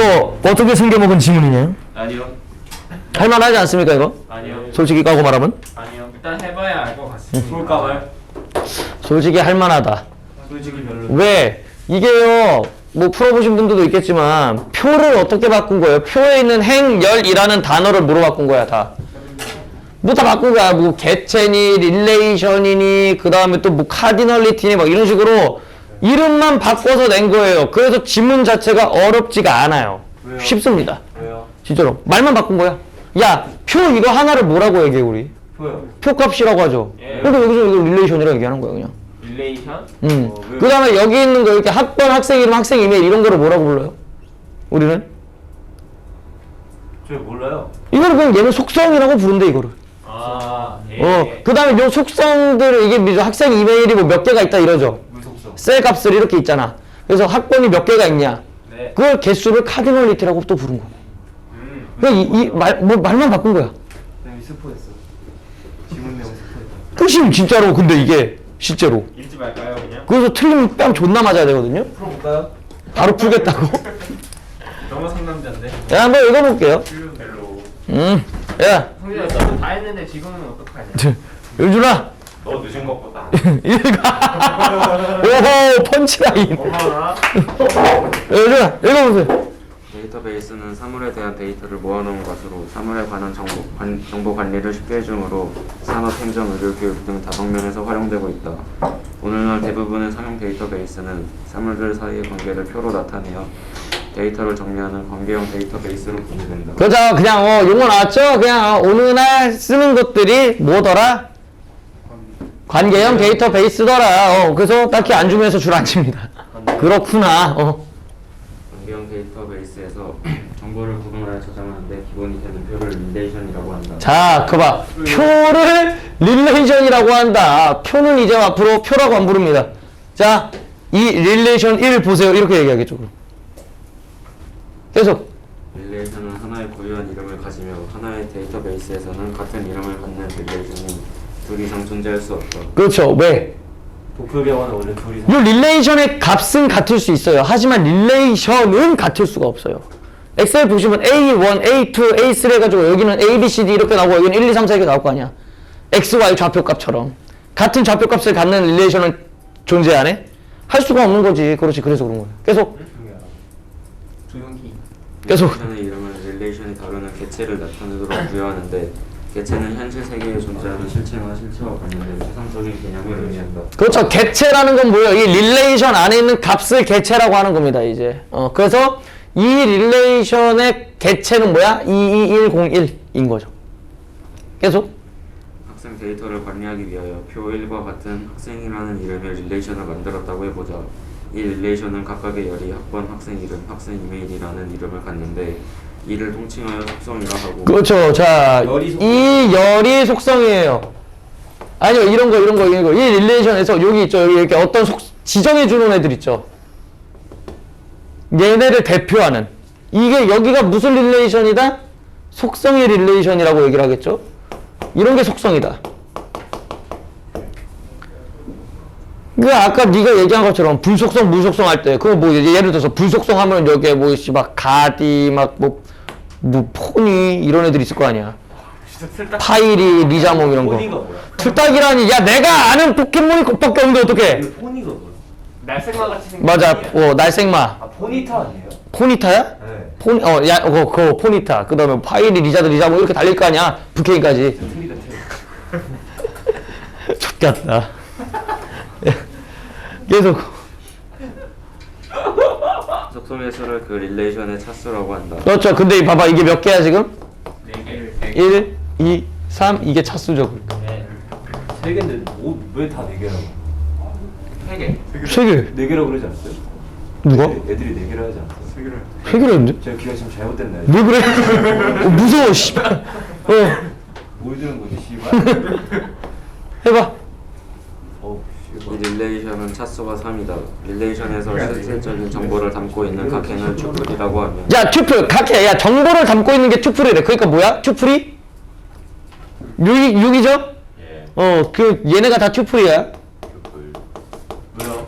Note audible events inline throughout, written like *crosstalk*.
그거 어떻게 숨겨먹은 지문이냐? 아니요. 할만하지 않습니까 이거? 아니요. 솔직히 까고 말하면? 아니요. 일단 해봐야 알 것 같습니다. 그럴까봐요? 솔직히 할만하다. 솔직히 별로. 왜? 이게요, 뭐 풀어보신 분들도 있겠지만, 표를 어떻게 바꾼 거예요? 표에 있는 행열이라는 단어를 뭐로 바꾼 거야, 다? 뭐 다 바꾼 거야. 뭐 개체니, 릴레이션이니, 그 다음에 또 뭐 카디널리티니, 막 이런 식으로 이름만 바꿔서 낸 거예요. 그래서 지문 자체가 어렵지가 않아요. 왜요? 쉽습니다. 왜요? 진짜로. 말만 바꾼 거야. 야, 표 이거 하나를 뭐라고 얘기해, 우리? 왜요? 표값이라고 하죠. 예. 근데 여기서 이거 릴레이션이라고 얘기하는 거야, 그냥. 릴레이션? 음. 어, 왜? 그 다음에 여기 있는 거 이렇게 학번, 학생 이름, 학생 이메일 이런 거를 뭐라고 불러요? 우리는? 저 몰라요. 이거를 그냥 얘는 속성이라고 부른대, 이거를. 아, 예. 어. 그 다음에 요 속성들을 이게 뭐 학생 이메일이 뭐 몇 개가 있다 이러죠. 셀 값을 이렇게 있잖아. 그래서 학번이 몇 개가 있냐. 네. 그걸 개수를 카디널리티라고 또 부른 거야. 음. 그냥 이, 이 말, 뭐 말만 바꾼 거야. 내용이 스포했어. 지문 내용 스포했다. 끝이 진짜로 근데 이게 실제로. 읽지 말까요, 그냥? 그래서 틀리면 뺨 존나 맞아야 되거든요. 풀어볼까요? 바로 풀겠다고. *laughs* 너무 상남자인데. 야, 한번 읽어볼게요. 별로. 음. 야, 성진아, 나도 다 했는데 지금은 어떡하냐? 윤준아. 너 늦은 것보다. 읽어. *laughs* 오호, 펀치라인. 윤준아, 읽어보세요. 데이터베이스는 사물에 대한 데이터를 모아놓은 것으로 사물에 관한 정보, 관, 정보 관리를 쉽게 해주므로 산업, 행정, 의료, 교육 등 다방면에서 활용되고 있다. 오늘날 대부분의 상용 데이터베이스는 사물들 사이의 관계를 표로 나타내어 데이터를 정리하는 관계형 데이터베이스로 분류된다. 그죠? 그냥, 어, 용어 나왔죠? 그냥, 어, 오늘날 쓰는 것들이 뭐더라? 관계형 데이터베이스더라. 어, 그래서 딱히 안 주면서 줄 안 칩니다. 그렇구나. 어. 관계형 데이터베이스에서 *clears throat* 정보를 구분하여 저장하는데 기본이 되는 표를 릴레이션이라고 한다. 자, 그 봐. 표를 릴레이션이라고 한다. 표는 이제 앞으로 표라고 안 부릅니다. 자, 이 릴레이션 1 보세요. 이렇게 얘기하겠죠. 그럼. 계속. 릴레이션은 하나의 고유한 이름을 가지며 하나의 데이터베이스에서는 같은 이름을 갖는 릴레이션이 둘 이상 존재할 수 없다. 그렇죠. 왜? 도플갱어는 원래 둘이 이 릴레이션의 값은 같을 수 있어요. 하지만 릴레이션은 같을 수가 없어요. 엑셀 보시면 A1, A2, A3 해가지고 여기는 A, B, C, D 이렇게 나오고 여기는 1, 2, 3, 4 이렇게 나올 거 아니야. X, Y 좌표 값처럼. 같은 좌표 값을 갖는 릴레이션은 존재 안 해? 할 수가 없는 거지. 그렇지. 그래서 그런 거야. 계속. 조용히. 계속. 릴레이션의 이름은 릴레이션이 다루는 개체를 나타내도록 부여하는데 개체는 현실 세계에 존재하는 실체와 실체와 관련된 추상적인 개념을 의미한다. 그렇죠. 개체라는 건 뭐예요? 이 릴레이션 안에 있는 값을 개체라고 하는 겁니다, 이제. 어, 그래서 이 릴레이션의 개체는 뭐야? 22101인 거죠. 계속. 학생 데이터를 관리하기 위하여 표 1과 같은 학생이라는 이름의 릴레이션을 만들었다고 해보자. 이 릴레이션은 각각의 열이 학번, 학생 이름, 학생 이메일이라는 이름을 갖는데 이를 통칭하여 속성이라 하고 그렇죠. 자, 열이 속성. 이 열이 속성이에요. 아니요, 이런 거, 이런 거, 이런 거. 이 릴레이션에서 여기 있죠. 여기 이렇게 어떤 속, 지정해 주는 애들 있죠. 얘네를 대표하는. 이게 여기가 무슨 릴레이션이다? 속성의 릴레이션이라고 얘기를 하겠죠. 이런 게 속성이다. 그 아까 네가 얘기한 것처럼 불속성, 무속성 할 때, 그거 뭐 예를 들어서 불속성 하면 여기에 뭐, 씨, 막 가디, 막 뭐, 뭐 포니 이런 애들 있을 거 아니야. 파이리, 리자몽 이런 거. 포니가 뭐야? 틀딱이라니, 야 내가 아는 포켓몬이 그밖에 없는데 어떡해? 포니가 뭐야? 날생마 같이 생긴 맞아. 어 날생마, 아 포니타 아니에요? 포니타야? 네. 포니, 어, 야, 어, 그거 포니타. 그 다음에 파이리, 리자드, 리자몽 이렇게 달릴 거 아니야? 부케인까지. 틀리다 틀려. 좋겠다. 계속. 수를 그 릴레이션의 차수라고 한다. 그렇죠. 근데 이 봐봐, 이게 몇 개야 지금? 네 개. 1, 2, 3, 이게 차수죠. 네. 세 개인데 왜다네 개라고? 세 개. 세 개. 네 개라고 그러지 않았어요? 누가? 애 들이, 애들이 네 개라 하지 않았어요? 세 개를. 세 개를 했는데? 제가 기가 지금 잘못됐나요? 왜 그래? *laughs* 어, 무서워, 씨발. 어, 뭐 주는 거지 씨발. *laughs* 해봐. 어우 이 씨발. 릴레이션은 차수가 3이다. 릴레이션에서 실질적인 정보를 담고 있는 각 행을 튜플이라고 하며 야, 튜플, 각해. 야, 정보를 담고 있는 게 튜플이래. 그러니까 뭐야? 튜플이? 6이, 6이죠? 예. 어, 그, 얘네가 다 튜플이야. 왜요?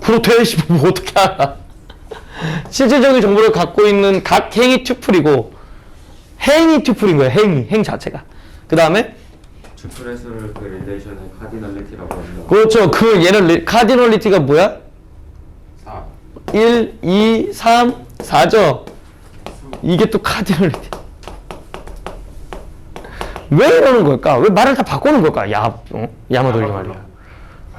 그렇대, 뭐 어떻게 알아. 실질적인 정보를 갖고 있는 각 행이 튜플이고 행이 튜플인 거예요. 행이 행 자체가. 그 다음에 수를 그 릴레이션의 카디널리티라고 합니다. 그렇죠. 그 얘는 리- 카디널리티가 뭐야? 4. 1, 2, 3, 4죠. 이게 또 카디널리티. 왜 이러는 걸까? 왜 말을 다 바꾸는 걸까? 야, 어? 야마돌리 말이야.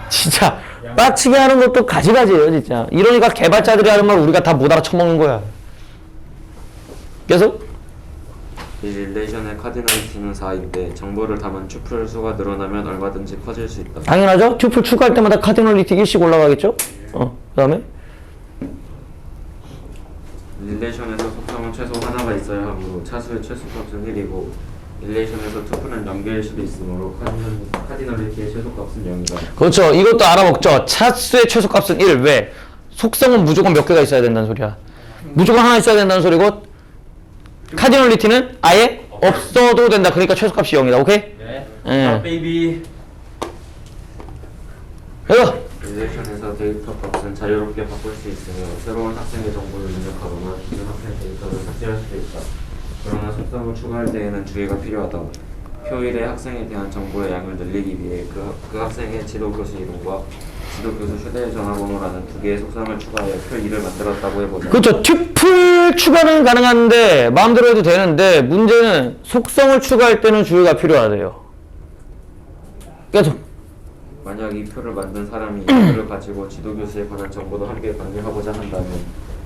진짜 빡치게 하는 것도 가지가지예요, 진짜. 이러니까 개발자들이 하는 말 우리가 다 못 알아쳐먹는 거야. 계속 이 릴레이션의 카디널리티는 4인데 정보를 담은 튜플 수가 늘어나면 얼마든지 커질 수 있다. 당연하죠. 튜플 추가할 때마다 카디널리티 1씩 올라가겠죠. 어, 그 다음에 릴레이션에서 속성은 최소 하나가 있어야 하므로 차수의 최소값은 1이고 릴레이션에서 튜플은 연계일 수도 있으므로 카디널- 카디널리티의 최소값은 0이다. 그렇죠. 이것도 알아먹죠. 차수의 최소값은 1. 왜? 속성은 무조건 몇 개가 있어야 된다는 소리야. 무조건 하나 있어야 된다는 소리고 카디널리티는 아예 없어도 된다. 그러니까 최소값이 0이다. 오케이? 네. 예. 아, 베이비. 이거 릴레이션에서 데이터 값은 자유롭게 바꿀 수 있으며 새로운 학생의 정보를 입력하거나 기존 학생 데이터를 삭제할 수도 있다. 그러나 속성을 추가할 때에는 주의가 필요하다. 표일의 학생에 대한 정보의 양을 늘리기 위해 그, 그 학생의 지도 교수 이름과 지도 교수 휴대전화번호라는 두 개의 속성을 추가해 표 2를 만들었다고 해보자. 그렇죠. 튜플 추가는 가능한데 마음대로 해도 되는데 문제는 속성을 추가할 때는 주의가 필요하대요. 계속 만약 이 표를 만든 사람이 이 표를 가지고 지도 교수에 관한 정보도 함께 관리하고자 한다면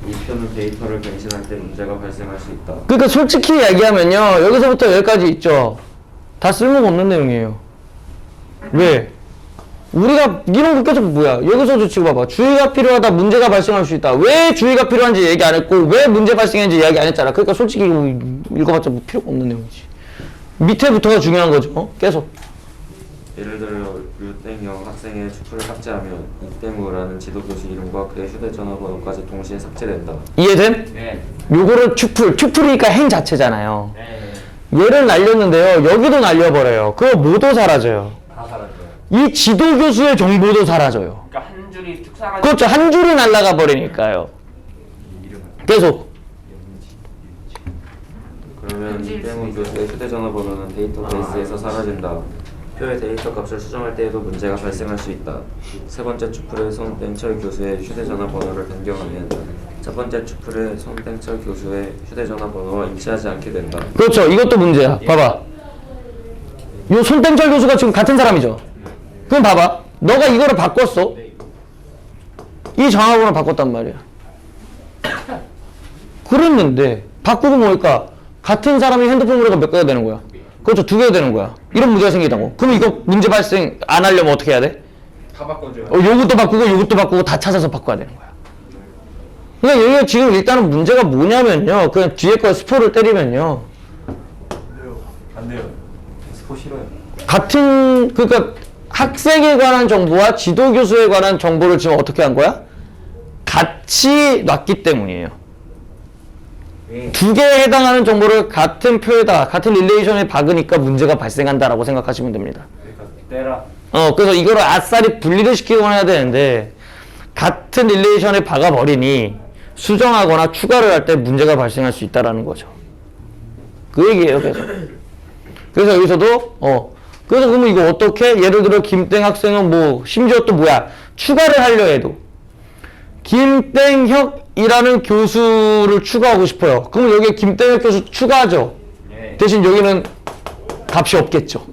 이 표는 데이터를 갱신할 때 문제가 발생할 수 있다. 그러니까 솔직히 얘기하면요 여기서부터 여기까지 있죠 다 쓸모가 없는 내용이에요 왜 우리가 이런 거 계속 뭐야 여기서도 지금 봐봐 주의가 필요하다 문제가 발생할 수 있다 왜 주의가 필요한지 얘기 안 했고 왜 문제 발생했는지 이야기 안 했잖아 그러니까 솔직히 이거 읽어봤자 뭐 필요가 없는 내용이지 밑에부터가 중요한 거죠 어? 계속 예를 들어 류땡형 학생의 튜플을 삭제하면 이땡우라는 지도 교수 이름과 그의 휴대전화 번호까지 동시에 삭제된다. 이해됨? 네. 요거를 튜플 튜플이니까 행 자체잖아요 네. 얘를 날렸는데요 여기도 날려버려요 그거 모두 사라져요 다 살았죠. 이 지도 교수의 정보도 사라져요 그러니까 한 줄이 툭 사라져. 그렇죠. 한 줄이 날아가 버리니까요. 계속. 그러면 이땡우 교수의 휴대전화 번호는 데이터베이스에서 사라진다. 표의 데이터 값을 수정할 때에도 문제가 발생할 수 있다. 세 번째 튜플의 손땡철 교수의 휴대전화 번호를 변경하면 첫 번째 튜플의 손땡철 교수의 휴대전화 번호와 일치하지 않게 된다. 그렇죠. 이것도 문제야. 봐봐. 요 손땡철 교수가 지금 같은 사람이죠. 그럼 봐봐. 너가 이거를 바꿨어. 이 전화번호를 바꿨단 말이야. 그랬는데 바꾸고 뭐니까 같은 사람이 핸드폰 번호가 몇 개가 되는 거야. 그렇죠. 두 개가 되는 거야. 이런 문제가 생기다고. 그럼 이거 문제 발생 안 하려면 어떻게 해야 돼? 다 바꿔줘요. 어, 요것도 바꾸고 요것도 바꾸고 다 찾아서 바꿔야 되는 거야. 그러니까 여기가 지금 일단은 문제가 뭐냐면요. 그냥 뒤에 거 스포를 때리면요. 안 돼요. 스포 싫어요. 같은 그러니까 학생에 관한 정보와 지도 교수에 관한 정보를 지금 어떻게 한 거야? 같이 놨기 때문이에요. 네. 두 개에 해당하는 정보를 같은 표에다 같은 릴레이션에 박으니까 문제가 발생한다라고 생각하시면 됩니다. 그러니까. 어, 그래서 이거를 아싸리 분리를 시키곤 해야 되는데, 같은 릴레이션에 박아버리니, 수정하거나 추가를 할 때 문제가 발생할 수 있다라는 거죠. 그 얘기예요, 그래서. 그래서 여기서도, 어, 그래서 그러면 이거 어떻게? 예를 들어, 김땡 학생은 뭐, 심지어 또 뭐야, 추가를 하려 해도, 김땡혁 이라는 교수를 추가하고 싶어요. 그럼 여기에 김땡혁 교수 추가하죠. 네. 대신 여기는 값이 없겠죠.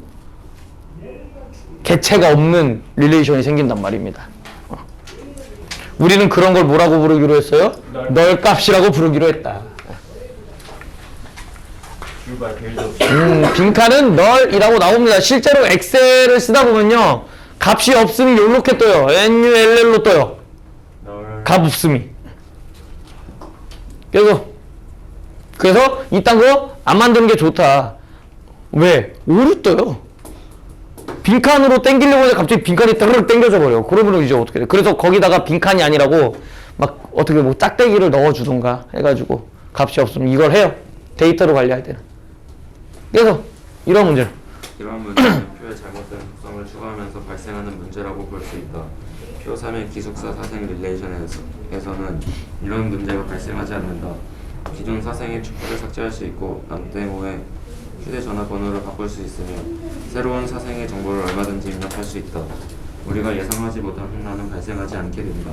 개체가 없는 릴레이션이 생긴단 말입니다. 어. 우리는 그런 걸 뭐라고 부르기로 했어요? 널 값이라고 부르기로 했다. 음, 빈칸은 널이라고 나옵니다. 실제로 엑셀을 쓰다 보면요. 값이 없음이 요렇게 떠요. NULL로 떠요. 널. 값 없음이. 그래서 그래서 이딴 거 안 만드는 게 좋다. 왜? 오류 떠요. 빈칸으로 땡기려고 해서 갑자기 빈칸이 따르르 땡겨져 버려. 그러면 이제 어떻게 돼? 그래서 거기다가 빈칸이 아니라고 막 어떻게 뭐 짝대기를 넣어주던가 해가지고 값이 없으면 이걸 해요. 데이터로 관리할 때는. 그래서 이런 문제를. 이러한 문제는 *coughs* 표에 잘못된 속성을 추가하면서 발생하는 문제라고 볼 수 있다. 표 3의 기숙사 사생 릴레이션에서는 이런 문제가 발생하지 않는다. 기존 사생의 축구를 삭제할 수 있고 남대모의 휴대전화번호를 바꿀 수 있으며 새로운 사생의 정보를 얼마든지 입력할 수 있다. 우리가 예상하지 못한 혼란은 발생하지 않게 된다.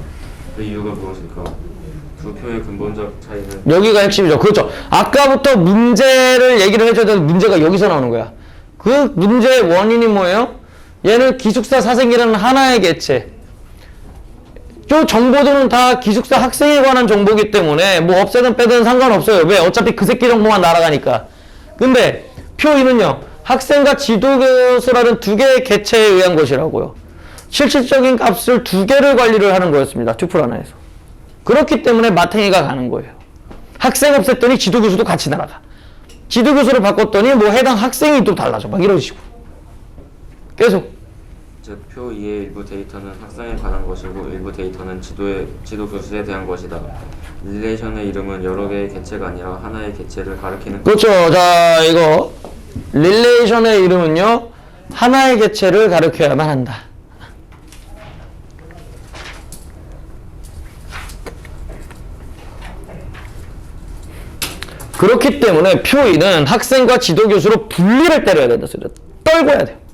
그 이유가 무엇일까? 두 표의 근본적 차이는 여기가 핵심이죠. 그렇죠. 아까부터 문제를 얘기를 해줘야 되는데 문제가 여기서 나오는 거야. 그 문제의 원인이 뭐예요? 얘는 기숙사 사생이라는 하나의 개체. 요 정보들은 다 기숙사 학생에 관한 정보기 때문에 뭐 없애든 빼든 상관없어요. 왜? 어차피 그 새끼 정보만 날아가니까. 근데 표 2는요. 학생과 지도교수라는 두 개의 개체에 의한 것이라고요. 실질적인 값을 두 개를 관리를 하는 거였습니다. 튜플 하나에서. 그렇기 때문에 마탱이가 가는 거예요. 학생 없앴더니 지도교수도 같이 날아가. 지도교수를 바꿨더니 뭐 해당 학생이 또 달라져. 막 이런 식으로. 계속. 즉, 표 2의 일부 데이터는 학생에 관한 것이고 일부 데이터는 지도의, 지도 교수에 대한 것이다. 릴레이션의 이름은 여러 개의 개체가 아니라 하나의 개체를 가리키는 그렇죠. 자, 이거 릴레이션의 이름은요. 하나의 개체를 가리켜야만 한다. 그렇기 때문에 표인은 학생과 지도교수로 분리를 때려야 된다. 떨궈야 돼요.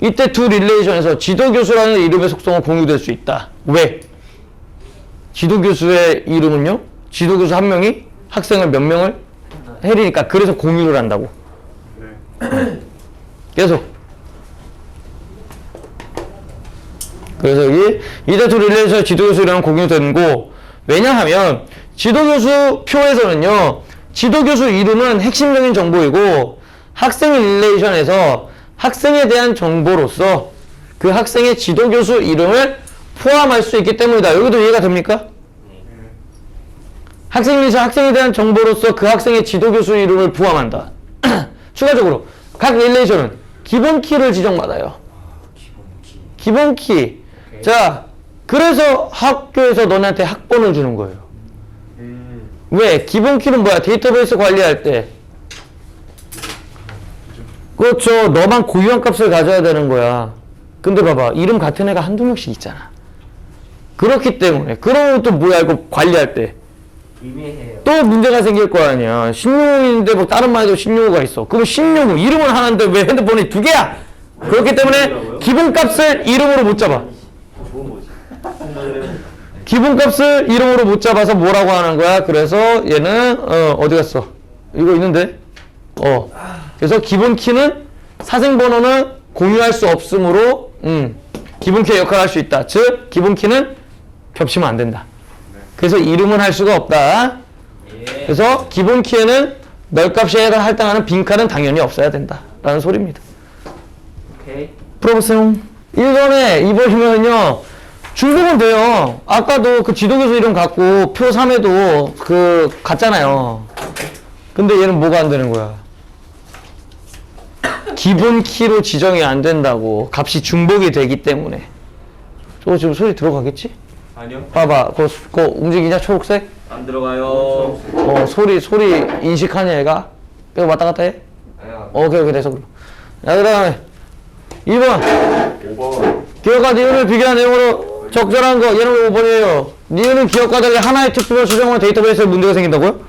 이때 두 릴레이션에서 지도교수라는 이름의 속성은 공유될 수 있다. 왜? 지도교수의 이름은요? 지도교수 한 명이 학생을 몇 명을 해리니까 그래서 공유를 한다고. 계속. 그래서 여기 이데투 릴레이션 지도교수 이름은 공유되는 거 왜냐하면 지도교수 표에서는요 지도교수 이름은 핵심적인 정보이고 학생 릴레이션에서 학생에 대한 정보로서 그 학생의 지도 교수 이름을 포함할 수 있기 때문이다. 여기도 이해가 됩니까? 학생 릴레이션 학생에 대한 정보로서 그 학생의 지도 교수 이름을 포함한다. *clears throat* 추가적으로 각 릴레이션은 기본 키를 지정받아요. 기본 키. 자, 그래서 학교에서 너네한테 학번을 주는 거예요. 왜? 기본 키는 뭐야? 데이터베이스 관리할 때. 그렇죠. 너만 고유한 값을 가져야 되는 거야. 근데 봐봐. 이름 같은 애가 한두 명씩 있잖아. 그렇기 때문에. 그러면 또 뭐야? 이거 관리할 때. 또 문제가 생길 거 아니야. 신용인데 뭐 다른 말에도 신용호가 있어. 그럼 신용호 이름은 하나인데 왜 핸드폰이 두 개야? 그렇기 때문에 기본값을 이름으로 못 잡아. 좋은 거지. 기본값을 이름으로 못 잡아서 뭐라고 하는 거야? 그래서 얘는 어, 어디 갔어? 이거 있는데. 어. 그래서 기본 키는 사생 번호는 공유할 수 없으므로 음, 기본 키의 역할을 할 수 있다. 즉 기본 키는 겹치면 안 된다. 그래서 이름은 할 수가 없다. 예. 그래서 기본 키에는 널값이 할당하는 빈칸은 당연히 없어야 된다. 라는 소리입니다. 오케이. 풀어보세요. 1번에 2번이면요. 중복은 돼요. 아까도 그 지도교수 이름 갖고 표 3에도 그 갔잖아요. 근데 얘는 뭐가 안 되는 거야? 기본 키로 지정이 안 된다고. 값이 중복이 되기 때문에. 저거 지금 소리 들어가겠지? 아니요. 봐봐. 그거, 그거 움직이냐? 초록색? 안 들어가요. 어, 소리, 소리 인식하냐, 얘가? 계속 왔다 갔다 해? 아야. 어, 오케이, 오케이, 됐어, 그럼. 자, 그 다음에 2번. 5번. 기업과 니은을 비교한 내용으로 적절한 거, 얘는 5번이에요. 니은은 기업과 달리 하나의 특수를 수정한 데이터베이스에 문제가 생긴다고요?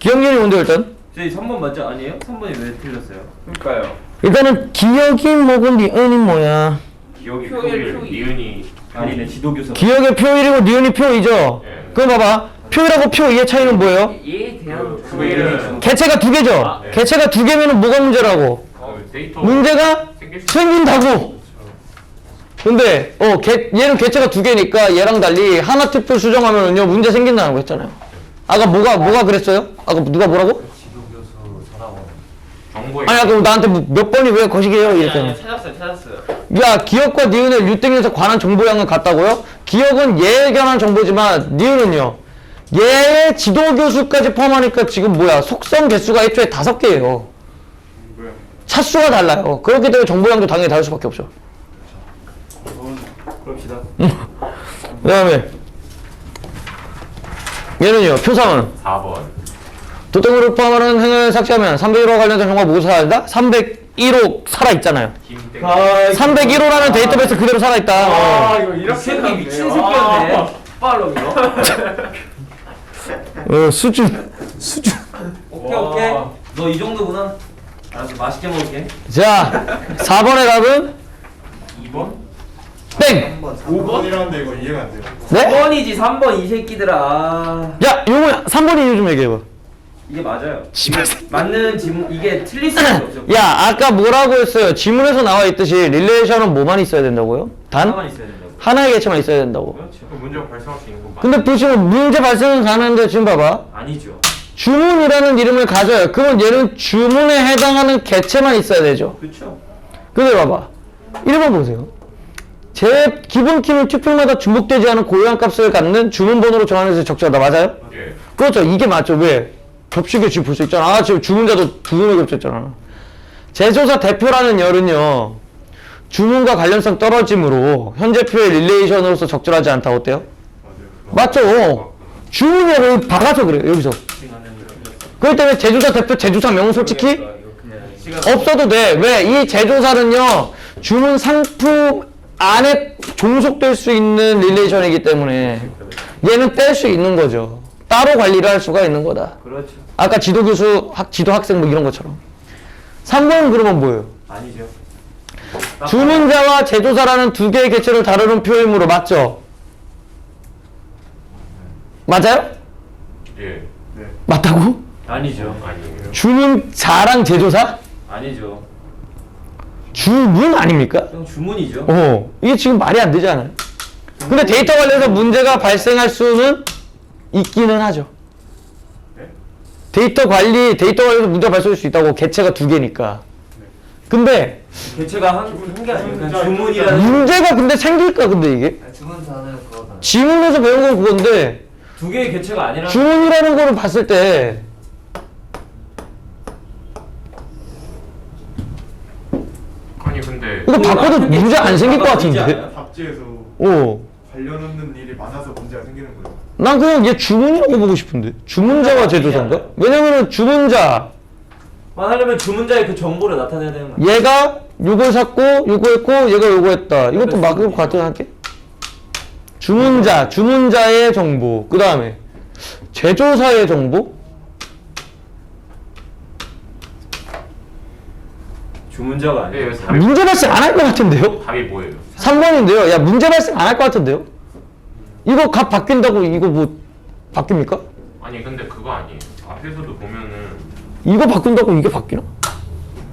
기억력이 뭔데, 일단? 저희 3번 맞죠? 아니에요? 3번이 왜 틀렸어요? 그러니까요. 일단은 기억이 뭐고 니은이 뭐야? 기억이 표일, 표일, 표일. 니은이 아니네 지도교수. 기억의 표 1이고 니은이 표 2죠? 그럼 봐봐. 표 1하고 표 2의 차이는 뭐예요? 얘에 대한 그 이름은 개체가 두 개죠? 네. 개체가 두 개면은 뭐가 문제라고? 그 데이터 문제가 생길 수 생긴다고. 근데 어 개, 얘는 개체가 두 개니까 얘랑 달리 하나 특별 수정하면은요 문제 생긴다는 거 했잖아요. 아까 뭐가 뭐가 그랬어요? 아까 누가 뭐라고? 정보에 아니 아까 나한테 뭐- 몇 번이 왜 거시기해요 이랬잖아. 찾았어요, 찾았어요. 야 기억과 니은의 류땡에서 관한 정보량은 같다고요? 기억은 얘에 관한 정보지만 니은은요. 얘의 지도 교수까지 포함하니까 지금 뭐야 속성 개수가 애초에 다섯 개예요. 차수가 달라요. 그렇기 때문에 정보량도 당연히 다를 수밖에 없죠. 그럽시다. *laughs* 그 다음에 얘는요 표상은 4번 도땡으로 포함하는 행을 삭제하면 301호 관련된 정보가 무엇을 한다? 301호 살아있잖아요. 김땡. 아, 301호라는 데이터베이스 그대로 살아있다. 아 어. 이거 이렇게 새끼. 미친 아. 새끼였네. 빨로 이거. 어, 수준. 수준. 오케이 와. 오케이. 너 이 정도구나. 알았어 맛있게 먹을게. 자, 4번의 답은 2번? 땡! 5번이라는데 이거 이해가 안 돼요. 네? 3번이지 3번 이 새끼들아. 아, 야, 요거 3번 이유 좀 얘기해봐. 이게 맞아요. 씨발. 맞는 지문 이게 틀릴 수가 *clears throat* 없죠. 야, 아까 뭐라고 했어요? 지문에서 나와 있듯이 릴레이션은 뭐만 있어야 된다고요? 단? 하나만 있어야 된다고. 하나의 개체만 있어야 된다고. 그렇죠. 문제가 발생할 수 있는 건 맞 근데 보시면 문제 발생은 가능한데 지금 봐봐. 아니죠. 주문이라는 이름을 가져요. 그러면 얘는 주문에 해당하는 개체만 있어야 되죠. 그렇죠. 근데 봐봐. 1번 보세요. 제 기본 키는 튜플마다 중복되지 않은 고유한 값을 갖는 주문 번호로 정하는 적절하다. 맞아요? 예. 그렇죠. 이게 맞죠. 왜? 겹치게 볼수 있잖아. 아, 지금 주문자도 두 분을 겹쳤잖아. 제조사 대표라는 열은요. 주문과 관련성 떨어짐으로 현재표의 릴레이션으로서 적절하지 않다. 어때요? 맞죠. 주문열을 박아서 그래요. 여기서. 그렇기 때문에 제조사 대표 제조사 명은 솔직히 없어도 돼. 왜? 이 제조사는요, 주문 상품 안에 종속될 수 있는 릴레이션이기 때문에 얘는 뺄 수 있는 거죠. 따로 관리를 할 수가 있는 거다. 그렇죠. 아까 지도 교수, 학, 지도 학생 뭐 이런 것처럼. 3번은 그러면 뭐예요? 아니죠. 주문자와 제조사라는 두 개의 개체를 다루는 표현으로 맞죠? 맞아요? 예. 맞다고? 아니죠. 아니에요. 주문자랑 제조사? 아니죠. 주문 아닙니까? 그냥 주문이죠. 어, 이게 지금 말이 안 되잖아요. 근데 데이터 관련해서 문제가 발생할 수는 있기는 하죠. 데이터 관리, 데이터 관련해서 문제가 발생할 수 있다고 개체가 두 개니까. 근데 개체가 한게 아니고 그냥 주문이라는 문제가 근데 생길까 근데 이게? 주문사는 그거다. 지문에서 배운 건 그건데 두 개의 개체가 아니라 주문이라는 거를 봤을 때 아니 근데 이거 바꿔도 한 개, 문제 안 생길 것 같은데? 답지에서 어. 관련 없는 일이 많아서 문제가 생기는 거예요. 난 그냥 얘 주문이라고 보고 싶은데. 주문자와 제조사인가? 왜냐면은 주문자, 만 하려면 주문자의 그 정보를 나타내야 되는 거야. 얘가 요걸 샀고 요거 했고 얘가 요거 했다. 이것도 막을 것 같아 할게. 주문자, 주문자의 정보. 그 다음에 제조사의 정보. 주문자가 아니에요. 예, 답이, 문제 발생 안 할 것 같은데요? 답이 뭐예요? 3번인데요. 야 문제 발생 안 할 것 같은데요? 이거 값 바뀐다고 이거 뭐 바뀝니까? 아니 근데 그거 아니에요. 앞에서도 보면은 이거 바꾼다고 이게 바뀌나?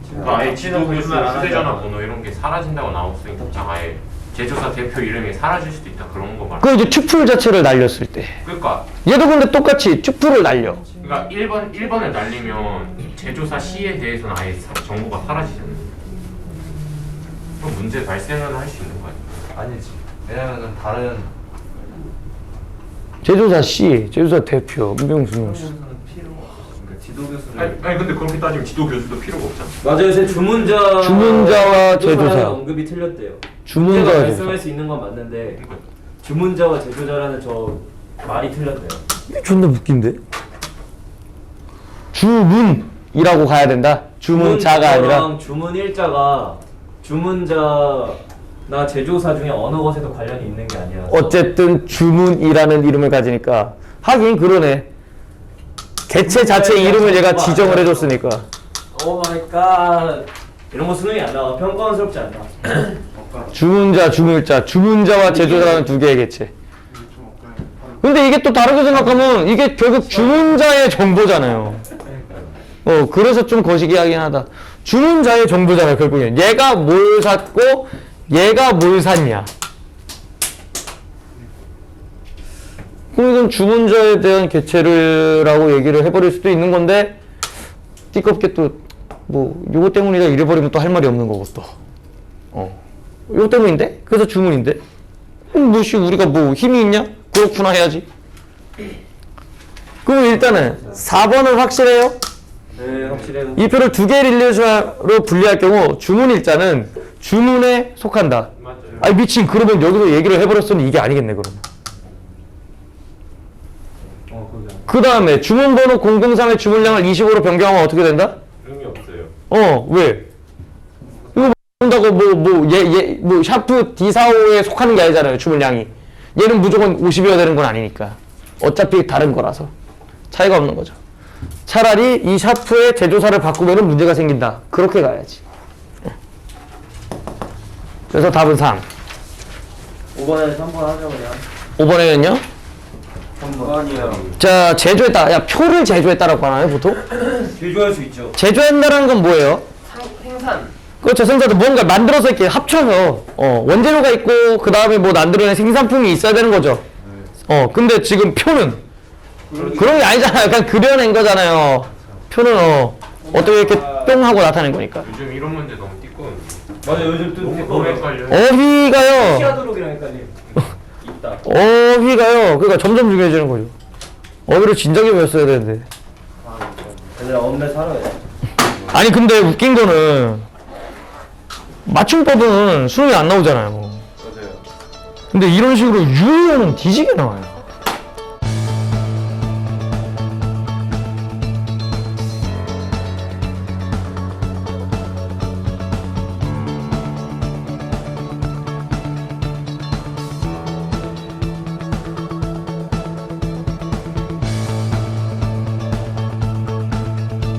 그러니까 아예 지도 교수 거짓말 안 휴대전화. 번호 이런 게 사라진다고 나왔으니까 아예 제조사 대표 이름이 사라질 수도 있다 그런 거 말. 그 이제 튜플 자체를 날렸을 때. 그러니까 얘도 근데 똑같이 튜플을 날려. 그러니까 1번 1번을 날리면 제조사 C에 대해서는 아예 사- 정보가 사라지잖아요. 그럼 문제 발생은 할 수 있는 거 아니에요? 아니지. 왜냐면은 다른 제조사 C, 제조사 대표, 문병수 없어. 그러니까 아니, 아니 근데 그렇게 따지면 지도 교수도 필요가 없잖아. 맞아요. 제 주문자 주문자와 제조사. 언급이 틀렸대요. 주문자와 문제가 제조사. 발생할 수 있는 건 맞는데 주문자와 제조자라는 저 말이 틀렸대요. 이게 존나 웃긴데? 주문이라고 가야 된다. 주문자가 아니라. 주문자랑 주문 일자가 주문자 나 제조사 중에 어느 것에도 관련이 있는 게 아니라 어쨌든 주문이라는 이름을 가지니까 하긴 그러네. 개체 자체의 이름을 얘가 지정을 해줬으니까. 오 마이 갓 이런 거 수능이 안 나와 평가원스럽지 않나 *coughs* 주문자, 주물자, 주문자와 제조자라는 두 개의 개체. 근데 이게 또 다르게 생각하면 이게 결국 주문자의 정보잖아요. 어, 그래서 좀 거시기 하긴 하다. 주문자의 정보잖아요, 결국엔. 얘가 뭘 샀고, 얘가 뭘 샀냐. 그럼 이건 주문자에 대한 개체를라고 얘기를 해버릴 수도 있는 건데, 띠껍게 또, 뭐, 요거 때문이다 이래버리면 또 할 말이 없는 거고, 또. 어. 요거 때문인데? 그래서 주문인데? 그럼 뭐시 우리가 뭐 힘이 있냐? 그렇구나 해야지. 그럼 일단은 4번은 확실해요? 네 확실해요 이 표를 두 개의 릴레이션으로 분리할 경우 주문 일자는 주문에 속한다. 맞아요. 아니 미친 그러면 여기서 얘기를 해버렸으니 이게 아니겠네 그러면. 어 그 다음에 주문 번호 003의 주문량을 25로 변경하면 어떻게 된다? 의미 없어요. 어 왜? 한다고 뭐뭐얘얘뭐 샤프 D45에 속하는 게 아니잖아요 주문량이 얘는 무조건 50이어야 되는 건 아니니까 어차피 다른 거라서 차이가 없는 거죠 차라리 이 샤프의 제조사를 바꾸면 문제가 생긴다 그렇게 가야지 그래서 답은 3 5번에 3번 하자 그냥. 5번에는요? 3번이야 자 제조했다. 야 표를 제조했다라고 하나요 보통? *clears throat* 제조할 수 있죠. 제조한다는 건 뭐예요? 생산. 그렇죠. 생산도 뭔가 만들어서 이렇게 합쳐서 어 원재료가 있고 그 다음에 뭐 만들어낸 생산품이 있어야 되는 거죠. 어 근데 지금 표는? 그런 게 아니잖아요. 그냥 그려낸 거잖아요. 표는 어 어떻게 이렇게 뿅 하고 나타낸 거니까. 요즘 이런 문제 너무 맞아 요즘 또 너무 헷갈려 어휘가요. 시아도록이랑 헷갈림. 있다. 어휘가요. 그러니까 점점 중요해지는 거죠. 어휘를 진작에 배웠어야 되는데. 얘들아 엄매 살아야 돼 아니 근데 웃긴 거는 맞춤법은 수능이 안 나오잖아요. 맞아요. 근데 이런 식으로 유효는 뒤지게 나와요